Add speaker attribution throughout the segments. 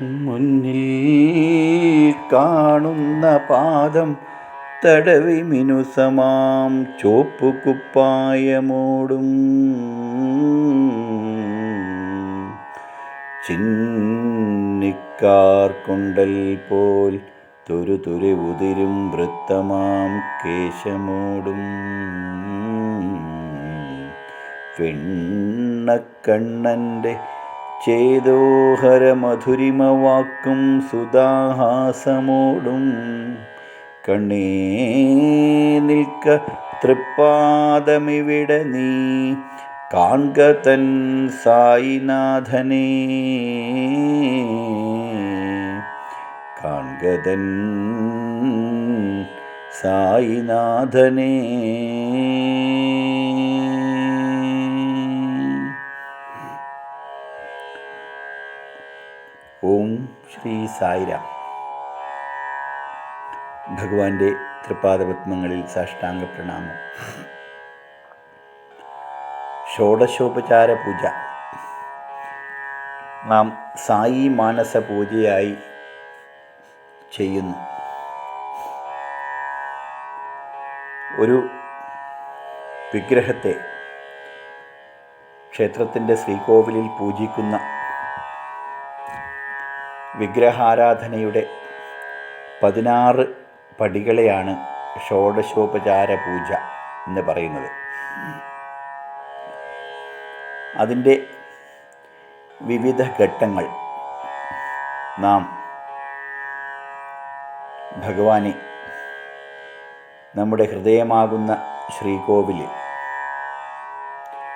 Speaker 1: മുന്നിൽ കാണുന്ന പാദം തടവി മിനുസമാം ചോപ്പു കുപ്പായമോടും. ചിന്നിക്കാർ കൊണ്ടൽ പോൽ തുരു തുരു ഉതിരും വൃത്തമാം കേശമോടും. വെണ്ണക്കണ്ണന്റെ ചേതോഹര മധുരിമ വാക്കും സുധാഹാസമോടും കണ്ണേ നിൽക്ക തൃപ്പാദമിവിടെ നീ. കാൺക സായിനാഥനേ സായിനാഥനെ. സായിനാഥനേ തൻ സായിനാഥനെ. ശ്രീ സായിരാം. ഭഗവാന്റെ തൃപാദപത്മങ്ങളിൽ സാഷ്ടാംഗ പ്രണാമം. ഷോഡശോപചാര പൂജ. നാം സായി മാനസ പൂജയായി ചെയ്യുന്നു. ഒരു വിഗ്രഹത്തെ ക്ഷേത്രത്തിന്റെ ശ്രീകോവിലിൽ പൂജിക്കുന്ന വിഗ്രഹാരാധനയുടെ പതിനാറ് പടികളെയാണ് ഷോഡശോപചാര പൂജ എന്ന് പറയുന്നത്. അതിന്റെ വിവിധ ഘട്ടങ്ങൾ നാം ഭഗവാനെ നമ്മുടെ ഹൃദയമാകുന്ന ശ്രീകോവിൽ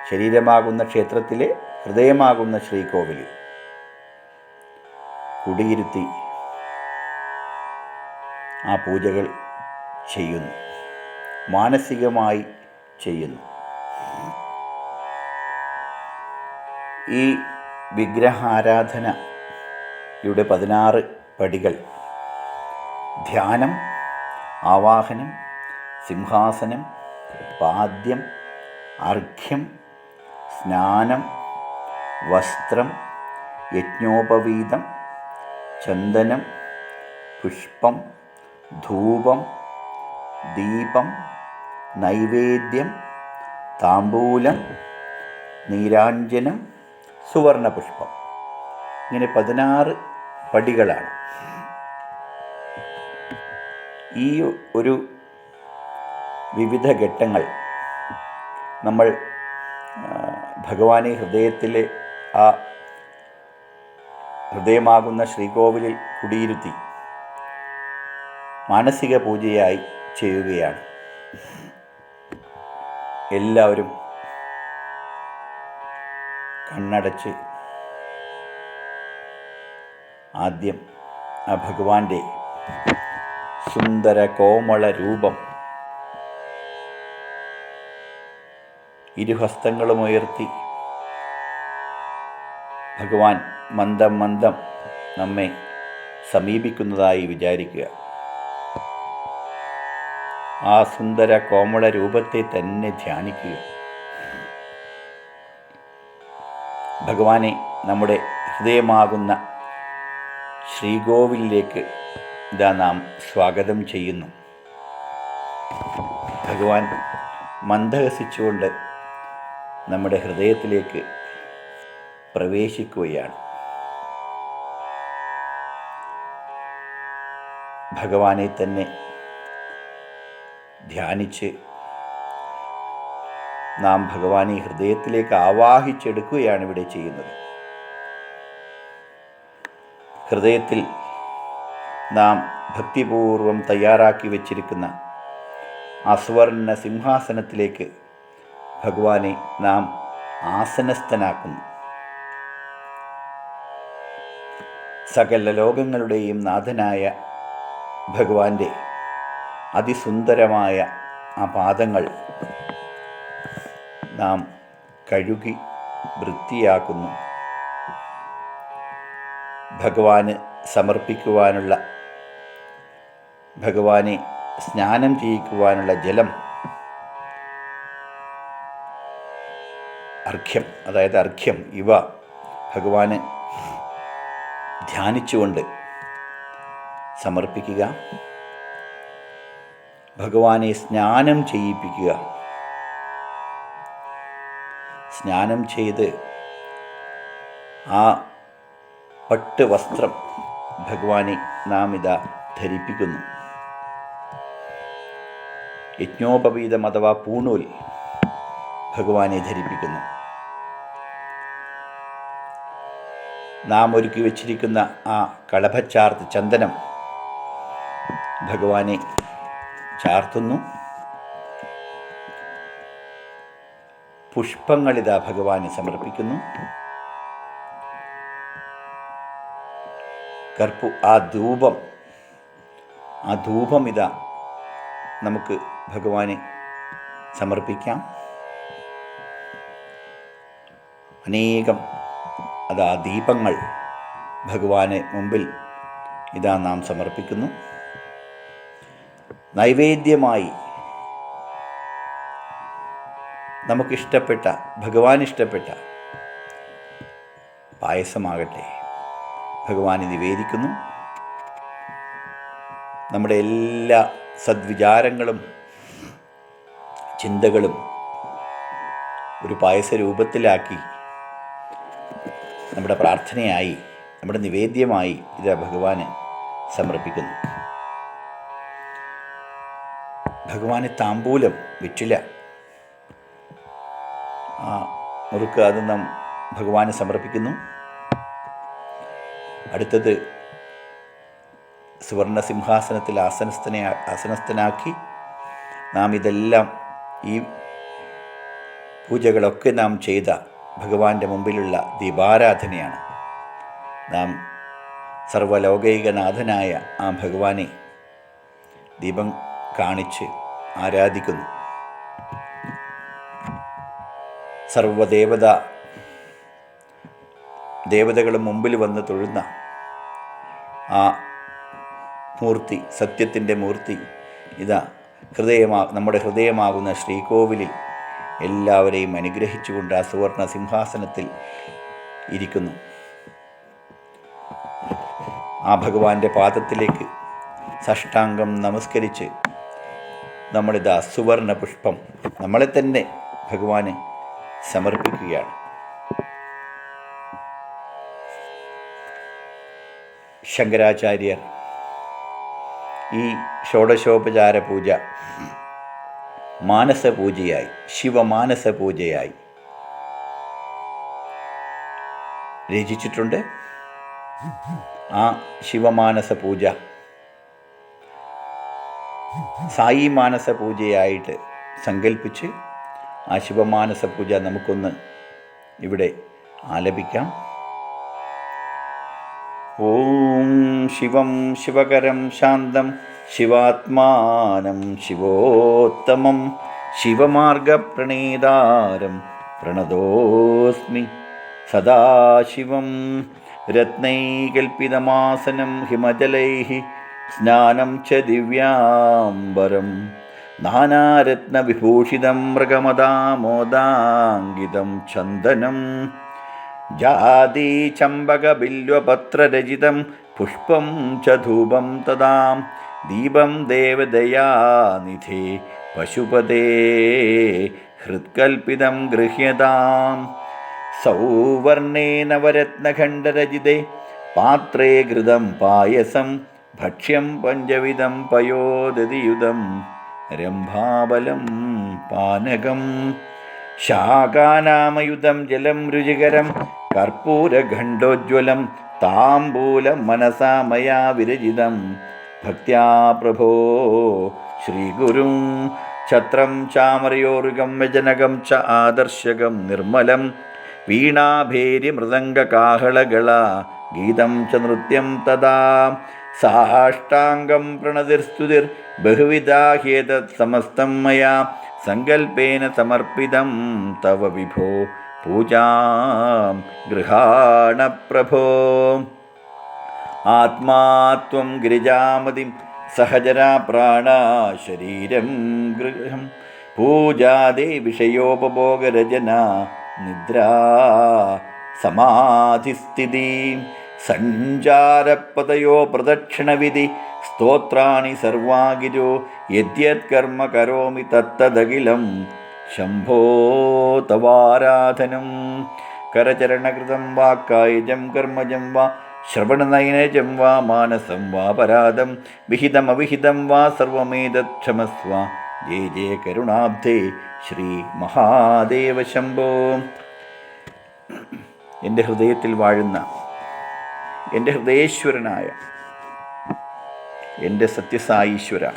Speaker 1: ശരീരമാകുന്ന ക്ഷേത്രത്തിലെ ഹൃദയമാകുന്ന ശ്രീകോവിൽ കുടിയിരുത്തി ആ പൂജകൾ ചെയ്യുന്നു. മാനസികമായി ചെയ്യുന്നു. ഈ വിഗ്രഹാരാധനയുടെ പതിനാറ് പടികൾ ധ്യാനം ആവാഹനം സിംഹാസനം പാദ്യം അർഘ്യം സ്നാനം വസ്ത്രം യജ്ഞോപവീതം ചന്ദനം പുഷ്പം ധൂപം ദീപം നൈവേദ്യം താമ്പൂലം നീരാഞ്ജനം സുവർണപുഷ്പം. ഇങ്ങനെ പതിനാറ് പടികളാണ്. ഈ ഒരു വിവിധ ഘട്ടങ്ങൾ നമ്മൾ ഭഗവാനെ ഹൃദയത്തിലെ ആ ഹൃദയമാകുന്ന ശ്രീകോവിലിൽ കുടിയിരുത്തി മാനസിക പൂജയായി ചെയ്യുകയാണ്. എല്ലാവരും കണ്ണടച്ച് ആദ്യം ആ ഭഗവാന്റെ സുന്ദര കോമള രൂപം ഇരുഹസ്തങ്ങളും ഉയർത്തി ഭഗവാൻ മന്ദം മന്ദം നമ്മെ സമീപിക്കുന്നതായി വിചാരിക്കുക. ആ സുന്ദര കോമള രൂപത്തെ തന്നെ ധ്യാനിക്കുക. ഭഗവാനെ നമ്മുടെ ഹൃദയമാകുന്ന ശ്രീകോവിലേക്ക് ഇതാ നാം സ്വാഗതം ചെയ്യുന്നു. ഭഗവാൻ മന്ദഹസിച്ചുകൊണ്ട് നമ്മുടെ ഹൃദയത്തിലേക്ക് പ്രവേശിക്കുകയാണ്. ഭഗവാനെ തന്നെ ധ്യാനിച്ച് നാം ഭഗവാനെ ഹൃദയത്തിലേക്ക് ആവാഹിച്ചെടുക്കുകയാണ് ഇവിടെ ചെയ്യുന്നത്. ഹൃദയത്തിൽ നാം ഭക്തിപൂർവം തയ്യാറാക്കി വച്ചിരിക്കുന്ന അസ്വർണ സിംഹാസനത്തിലേക്ക് ഭഗവാനെ നാം ആസനസ്ഥനാക്കുന്നു. സകല ലോകങ്ങളുടെയും നാഥനായ ഭഗവാന്റെ അതിസുന്ദരമായ ആ പാദങ്ങൾ നാം കഴുകി വൃത്തിയാക്കുന്നു. ഭഗവാന് സമർപ്പിക്കുവാനുള്ള ഭഗവാനെ സ്നാനം ചെയ്യിക്കുവാനുള്ള ജലം അർഘ്യം അതായത് അർഘ്യം ഇവ ഭഗവാന് ധ്യാനിച്ചുകൊണ്ട് സമർപ്പിക്കുക. ഭഗവാനെ സ്നാനം ചെയ്യിപ്പിക്കുക. സ്നാനം ചെയ്ത് ആ പട്ട് വസ്ത്രം ഭഗവാനെ നാം ഇതാ ധരിപ്പിക്കുന്നു. യജ്ഞോപവീതം അഥവാ പൂണൂൽ ഭഗവാനെ ധരിപ്പിക്കുന്നു. നാം ഒരുക്കി വച്ചിരിക്കുന്ന ആ കളഭച്ചാർത്ത് ചന്ദനം ഭഗവാനെ ചാർത്തുന്നു. പുഷ്പങ്ങളിതാ ഭഗവാനെ സമർപ്പിക്കുന്നു. കർപ്പു ആ ധൂപം ആ ധൂപം ഇതാ നമുക്ക് ഭഗവാനെ സമർപ്പിക്കാം. അനേകം അതാ ദീപങ്ങൾ ഭഗവാന് മുമ്പിൽ ഇതാ നാം സമർപ്പിക്കുന്നു. നൈവേദ്യമായി നമുക്കിഷ്ടപ്പെട്ട ഭഗവാൻ ഇഷ്ടപ്പെട്ട പായസമാകട്ടെ. ഭഗവാനെ നിവേദിക്കുന്നു. നമ്മുടെ എല്ലാ സദ്വിചാരങ്ങളും ചിന്തകളും ഒരു പായസ രൂപത്തിലാക്കി നമ്മുടെ പ്രാർത്ഥനയായി നമ്മുടെ നിവേദ്യമായി ഇത് ഭഗവാന് സമർപ്പിക്കുന്നു. ഭഗവാന് താമ്പൂലം വിറ്റില്ല ആ മുറുക്ക് അത് നാം ഭഗവാന് സമർപ്പിക്കുന്നു. അടുത്തത് സുവർണ സിംഹാസനത്തിൽ ആസനസ്ഥനെ ആസനസ്ഥനാക്കി നാം ഇതെല്ലാം ഈ പൂജകളൊക്കെ നാം ചെയ്ത ഭഗവാന്റെ മുമ്പിലുള്ള ദീപാരാധനയാണ്. നാം സർവലോകൈകനാഥനായ ആ ഭഗവാനെ ദീപം കാണിച്ച് ആരാധിക്കുന്നു. സർവദേവത ദേവതകളും മുമ്പിൽ വന്ന് തൊഴുന്ന ആ മൂർത്തി സത്യത്തിന്റെ മൂർത്തി ഇതാ ഹൃദയമാ നമ്മുടെ ഹൃദയമാകുന്ന ശ്രീകോവിലിൽ എല്ലാവരെയും അനുഗ്രഹിച്ചുകൊണ്ട് ആ സുവർണ സിംഹാസനത്തിൽ ഇരിക്കുന്നു. ആ ഭഗവാന്റെ പാദത്തിലേക്ക് സഷ്ടാംഗം നമസ്കരിച്ച് നമ്മളിതാ സുവർണ പുഷ്പം നമ്മളെ തന്നെ ഭഗവാന് സമർപ്പിക്കുകയാണ്. ശങ്കരാചാര്യർ ഈ ഷോഡശോപചാര പൂജ മാനസ പൂജയായി ശിവമാനസ പൂജയായി രചിച്ചിട്ടുണ്ട്. ആ ശിവമാനസ പൂജ സായി മാനസ പൂജയായിട്ട് സങ്കല്പിച്ച് ആ ശിവമാനസ പൂജ നമുക്കൊന്ന് ഇവിടെ ആലപിക്കാം. ഓം ശിവം ശിവകരം ശാന്തം ശിവാത്മാനം ശിവോത്തമം ശിവമാർഗപ്രണീതാരം പ്രണതോസ്മി സദാശിവം രത്നൈകൽപ്പിതമാസനം ഹിമജലൈः സ്നാനം ച ദിവ്യാംബരം. നാനാരത്നവിഭൂഷിതം മൃഗമദാമോദാങ്കിതം ചന്ദനം. ജാതി ചമ്പകബില്വപത്രരചിതം പുഷ്പം ച ധൂപം തഥാ. ദീപം ദേവദയാനിധേ പശുപതേ ഹൃത്കൽപ്പിതം ഗൃഹ്യതാം. സൗവർണേ നവരത്നഖണ്ഡരചിതേ പാത്രേ ഘൃതം പായസം ഭക്ഷ്യം പഞ്ചവിധം പയോദതിയുതം രംഭാബലം പാനകം ശാകാനാമയുധം ജലം രുചികരം കർപ്പൂരഖണ്ഡോജ്വലം താംബൂലം മനസാ മയാ വിരചിതം. ഭക്ത്യാ പ്രഭോ ശ്രീഗുരും ഛത്രം ചാമരയോരുകം വ്യജനകം ച ആദർശകം നിർമ്മലം വീണാഭേരി മൃദംഗകാഹളകള ഗീതം ച നൃത്യം തഥാ സാഷ്ടാംഗം പ്രണതിർസ്തുതിർ ബഹുവിധാഹ്യേതത് സമസ്തം മയാ സങ്കൽപ്പേന സമർപ്പിതം തവ വിഭോ പൂജാം ഗൃഹാണ പ്രഭോ ആത്മാത്വം ഗിരിജാമതിം സഹജരാ പ്രാണ ശരീരം ഗൃഹം. പൂജാദേ വിഷയോപഭോഗരചന നിദ്രാ സമാധിസ്ഥിതി. സഞ്ചാരപദയോ പ്രദക്ഷിണവിധി സ്തോത്രാണി സർവാഗിരോ യദ്യത്കർമ്മ കരോമി തത്തതകിലം ശംഭോ തവാരാധനം. കരചരണകൃതം വാ കായജം കർമ്മജം വാ ശ്രവണനയനജം വാ മാനസം വാ പരാധം വിഹിതമവിഹിതം വാ സർവമേതക്ഷമസ്വ ജയ ജയ കരുണാബ്ധേ ശ്രീ മഹാദേവ ശംഭോ. എന്റെ ഹൃദയത്തിൽ വാഴുന്ന എന്റെ ഹൃദയേശ്വരനായ എന്റെ സത്യസായീശ്വര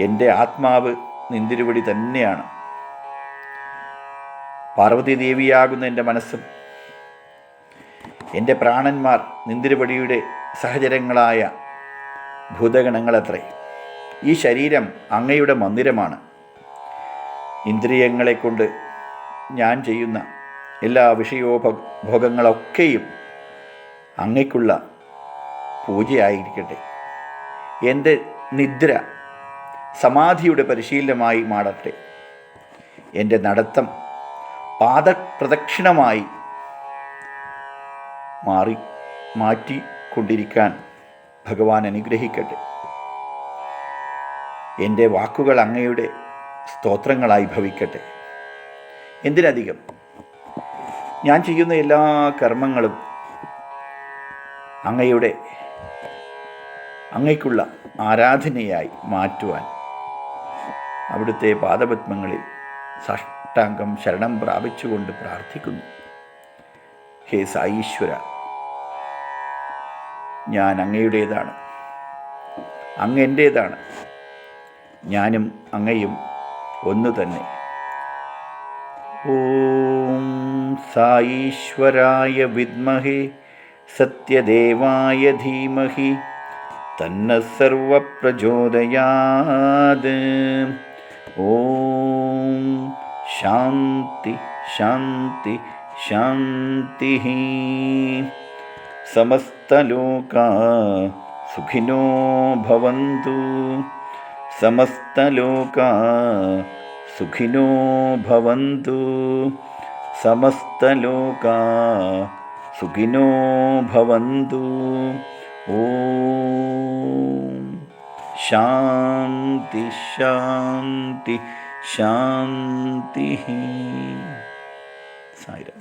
Speaker 1: എന്റെ ആത്മാവ് നിന്തിരുവടി തന്നെയാണ്. പാർവതി ദേവിയാകുന്ന എന്റെ മനസ്സും എന്റെ പ്രാണന്മാർ നിന്തിരുവടിയുടെ സഹചരങ്ങളായ ഭൂതഗണങ്ങളത്രേ. ഈ ശരീരം അങ്ങയുടെ മന്ദിരമാണ്. ഇന്ദ്രിയങ്ങളെ കൊണ്ട് ഞാൻ ചെയ്യുന്ന എല്ലാ വിഷയോപ ഭോഗങ്ങളൊക്കെയും അങ്ങയ്ക്കുള്ള പൂജയായിരിക്കട്ടെ. എന്റെ നിദ്ര സമാധിയുടെ പരിശീലനമായി മാറട്ടെ. എന്റെ നടത്തം പാദപ്രദക്ഷിണമായി മാറി മാറ്റിക്കൊണ്ടിരിക്കാൻ ഭഗവാൻ അനുഗ്രഹിക്കട്ടെ. എന്റെ വാക്കുകൾ അങ്ങയുടെ സ്തോത്രങ്ങളായി ഭവിക്കട്ടെ. എന്തിനധികം? ഞാൻ ചെയ്യുന്ന എല്ലാ കർമ്മങ്ങളും അങ്ങയുടെ അങ്ങയ്ക്കുള്ള ആരാധനയായി മാറ്റുവാൻ അവിടുത്തെ പാദപത്മങ്ങളിൽ സാഷ്ടാംഗം ശരണം പ്രാപിച്ചുകൊണ്ട് പ്രാർത്ഥിക്കുന്നു. ഹേ സായീശ്വര ഞാൻ അങ്ങയുടേതാണ് അങ്ങ് എന്റേതാണ് ഞാനും അങ്ങയും ഒന്നു തന്നെ. ഓം സായീശ്വരായ വിദ്മഹേ सत्यदेवाय धीमहि तन्नः सर्वप्रचोदयात्। ॐ शान्ति शान्ति शान्तिः। समस्तलोका सुखिनो भवन्तु। समस्तलोका सुखिनो भवन्तु। समस्तलोका സുഖിനോ ഭവന്തു ഓം ശാന്തി ശാന്തി ശാന്തി സായിരാം